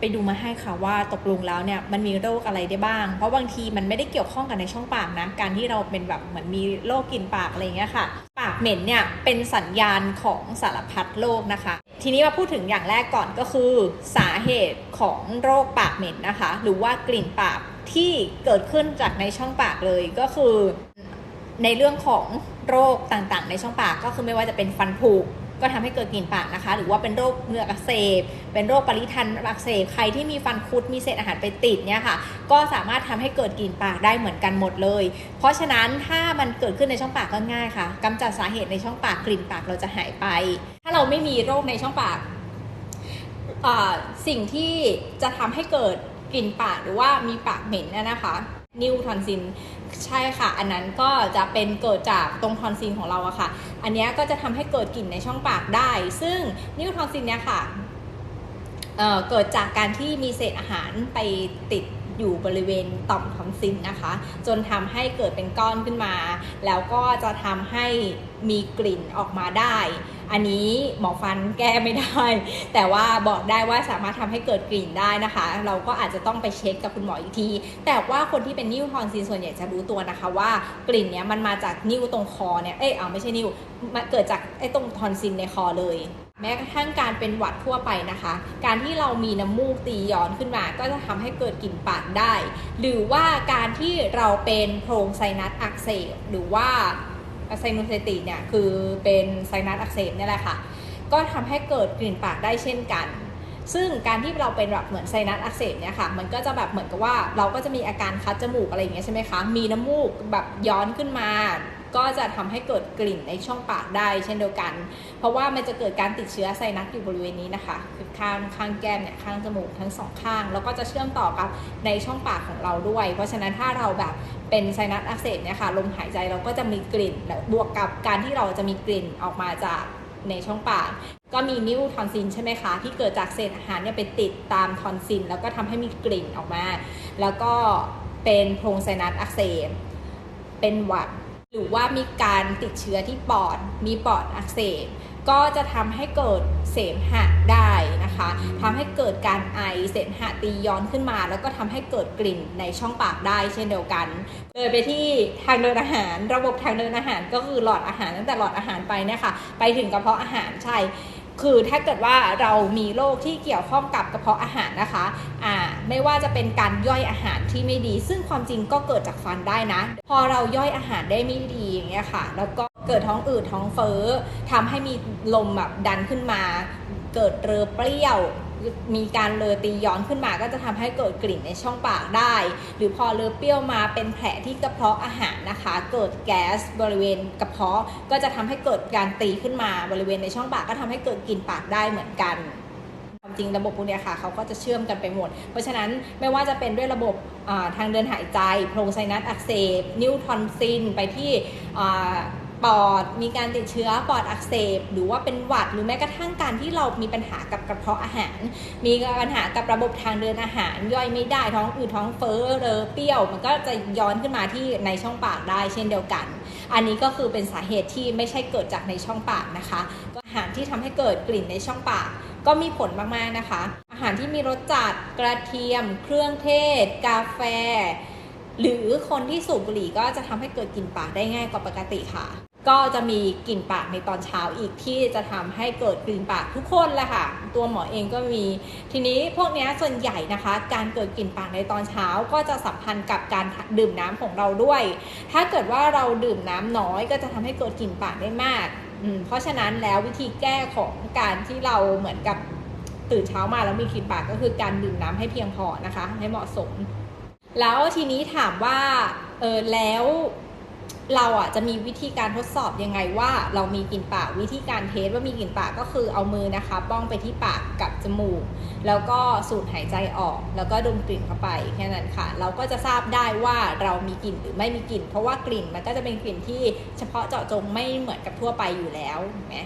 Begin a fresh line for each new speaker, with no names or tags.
ไปดูมาให้ค่ะว่าตกลงแล้วเนี่ยมันมีโรคอะไรได้บ้าง เพราะบางทีมันไม่ได้เกี่ยวข้องกับในช่องปากนะ การที่เราเป็นแบบเหมือนมีโรคกลิ่นปากอะไรอย่างเงี้ยค่ะ ปากเหม็นเนี่ยเป็นสัญญาณของสารพัดโรคนะคะ ทีนี้มาพูดถึงอย่างแรกก่อนก็คือสาเหตุของโรคปากเหม็นนะคะ หรือว่ากลิ่นปากที่เกิดขึ้นจากในช่องปากเลยก็คือในเรื่องของโรคต่างๆ ในช่องปากก็คือไม่ว่าจะเป็นฟันผุ ก็ทำให้เกิดกลิ่นปากนะคะ หรือว่าเป็นโรคเหงือกอักเสบ เป็นโรคปริทันอักเสบ ใครที่มีฟันคุดมีเศษอาหารไปติดเนี่ยค่ะ ก็สามารถทำให้เกิดกลิ่นปากได้เหมือนกันหมดเลย เพราะฉะนั้นถ้ามันเกิดขึ้นในช่องปากก็ง่ายค่ะกำจัดสาเหตุในช่องปากกลิ่นปากเราจะหายไป ถ้าเราไม่มีโรคในช่องปากสิ่งที่จะทำให้เกิดกลิ่นปากหรือว่ามีปากเหม็นเนี่ยนะคะ นิวทอนซินใช่ค่ะ อันนั้นก็จะเป็นเกิดจากตรงทอนซินของเราอะค่ะ อันนี้ก็จะทำให้เกิดกลิ่นในช่องปากได้ ซึ่งนิวทอนซินเนี่ยค่ะเเกิดจากการที่มีเศษอาหารไปติด อยู่บริเวณต่อมทอนซิลนะคะ จนทำให้เกิดเป็นก้อนขึ้นมา แล้วก็จะทำให้มีกลิ่นออกมาได้ อันนี้หมอฟันแก้ไม่ได้ แต่ว่าบอกได้ว่าสามารถทำให้เกิดกลิ่นได้นะคะ เราก็อาจจะต้องไปเช็คกับคุณหมออีกที แต่ว่าคนที่เป็นนิ้วทอนซิลส่วนใหญ่จะรู้ตัวนะคะว่ากลิ่นเนี้ยมันมาจากนิ้วตรงคอเนี่ย เอ้ยเอาไม่ใช่นิ้วมันเกิดจากไอ้ตรงทอนซิลในคอเลย แม้กระทั่งการเป็นหวัดทั่วไปนะคะ การที่เรามีน้ำมูกตีย้อนขึ้นมา ก็จะทำให้เกิดกลิ่นปากได้ หรือว่าการที่เราเป็นโพรงไซนัสอักเสบหรือว่าไซนูไซติเนี่ยคือเป็นไซนัสอักเสบเนี่ยแหละค่ะ ก็ทำให้เกิดกลิ่นปากได้เช่นกัน ซึ่งการที่เราเป็นแบบเหมือนไซนัสอักเสบเนี่ยค่ะ มันก็จะแบบเหมือนกับว่าเราก็จะมีอาการคัดจมูกอะไรอย่างเงี้ยใช่ไหมคะ มีน้ำมูกแบบย้อนขึ้นมา ก็จะทำให้เกิดกลิ่นในช่องปากได้เช่นเดียวกัน เพราะว่ามันจะเกิดการติดเชื้อไซนัสอยู่บริเวณนี้นะคะคือข้างข้างแก้มเนี่ยข้างจมูกทั้งสองข้าง แล้วก็จะเชื่อมต่อกับในช่องปากของเราด้วย เพราะฉะนั้นถ้าเราแบบเป็นไซนัสอักเสบเนี่ยค่ะลมหายใจเราก็จะมีกลิ่นบวกกับการที่เราจะมีกลิ่นออกมาจากในช่องปากก็มีนิ้วทอนซิลใช่ไหมคะ ที่เกิดจากเศษอาหารเนี่ยไปติดตามทอนซิลแล้วก็ทำให้มีกลิ่นออกมา แล้วก็เป็นโพรงไซนัสอักเสบเป็นหวัด หรือว่ามีการติดเชื้อที่ปอด มีปอดอักเสบ ก็จะทำให้เกิดเสมหะได้นะคะทำให้เกิดการไอเสมหะตีย้อนขึ้นมา แล้วก็ทำให้เกิดกลิ่นในช่องปากได้เช่นเดียวกัน เลยไปที่ทางเดินอาหาร ระบบทางเดินอาหารก็คือหลอดอาหารตั้งแต่หลอดอาหารไปเนี่ยค่ะ ไปถึงกระเพาะอาหารใช่ คือถ้าเกิดว่าเรามีโรคที่เกี่ยวข้องกับกระเพาะอาหารนะคะอ่าไม่ว่าจะเป็นการย่อยอาหารที่ไม่ดี ซึ่งความจริงก็เกิดจากฟันได้นะ พอเราย่อยอาหารได้ไม่ดีอย่างเงี้ยค่ะ แล้วก็ เกิดท้องอืดท้องเฟ้อทำให้มีลมแบบดันขึ้นมา เกิดเรอเปรี้ยวมีการเลอตีย้อนขึ้นมาก็จะทำให้เกิดกลิ่นในช่องปากได้ หรือพอเลอเปรี้ยวมาเป็นแผลที่กระเพาะอาหารนะคะ เกิดแก๊สบริเวณกระเพาะก็จะทำให้เกิดการตีขึ้นมาบริเวณในช่องปากก็ทำให้เกิดกลิ่นปากได้เหมือนกันความจริงระบบพวกนี้ค่ะเขาก็จะเชื่อมกันไปหมด เพราะฉะนั้นไม่ว่าจะเป็นด้วยระบบทางเดินหายใจ โพรงไซนัสอักเสบนิ้วทอนซิลไปที่ ปอด มีการติดเชื้อปอดอักเสบ หรือว่าเป็นหวัด หรือแม้กระทั่งการที่เรามีปัญหากับกระเพาะอาหาร มีปัญหากับระบบทางเดินอาหาร ย่อยไม่ได้ท้องอืดท้องเฟ้อเรอเปรี้ยว มันก็จะย้อนขึ้นมาที่ในช่องปากได้เช่นเดียวกัน อันนี้ก็คือเป็นสาเหตุที่ไม่ใช่เกิดจากในช่องปากนะคะก็อาหารที่ทำให้เกิดกลิ่นในช่องปากก็มีผลมากๆนะคะ อาหารที่มีรสจัดกระเทียม เครื่องเทศ กาแฟ หรือคนที่สูบบุหรี่ก็จะทำให้เกิดกลิ่นปากได้ง่ายกว่าปกติค่ะ ก็จะมีกลิ่นปากในตอนเช้าอีกที่จะทำให้เกิดกลิ่นปากทุกคนแหละค่ะ ตัวหมอเองก็มี ทีนี้พวกนี้ส่วนใหญ่นะคะ การเกิดกลิ่นปากในตอนเช้าก็จะสัมพันธ์กับการดื่มน้ำของเราด้วย ถ้าเกิดว่าเราดื่มน้ำน้อยก็จะทำให้เกิดกลิ่นปากได้มากอืเพราะฉะนั้นแล้ววิธีแก้ของการที่เราเหมือนกับตื่นเช้ามาแล้วมีกลิ่นปากก็คือการดื่มน้ำให้เพียงพอนะคะ ให้เหมาะสม แล้วทีนี้ถามว่าเออแล้ว เราอะจะมีวิธีการทดสอบยังไงว่าเรามีกลิ่นปากวิธีการเทสว่ามีกลิ่นปากก็คือเอามือนะคะป้องไปที่ปากกับจมูก แล้วก็สูดหายใจออก แล้วก็ดมกลิ่นเข้าไปแค่นั้นค่ะ เราก็จะทราบได้ว่าเรามีกลิ่นหรือไม่มีกลิ่น เพราะว่ากลิ่นมันก็จะเป็นกลิ่นที่เฉพาะเจาะจงไม่เหมือนกับทั่วไปอยู่แล้วเห็นไหม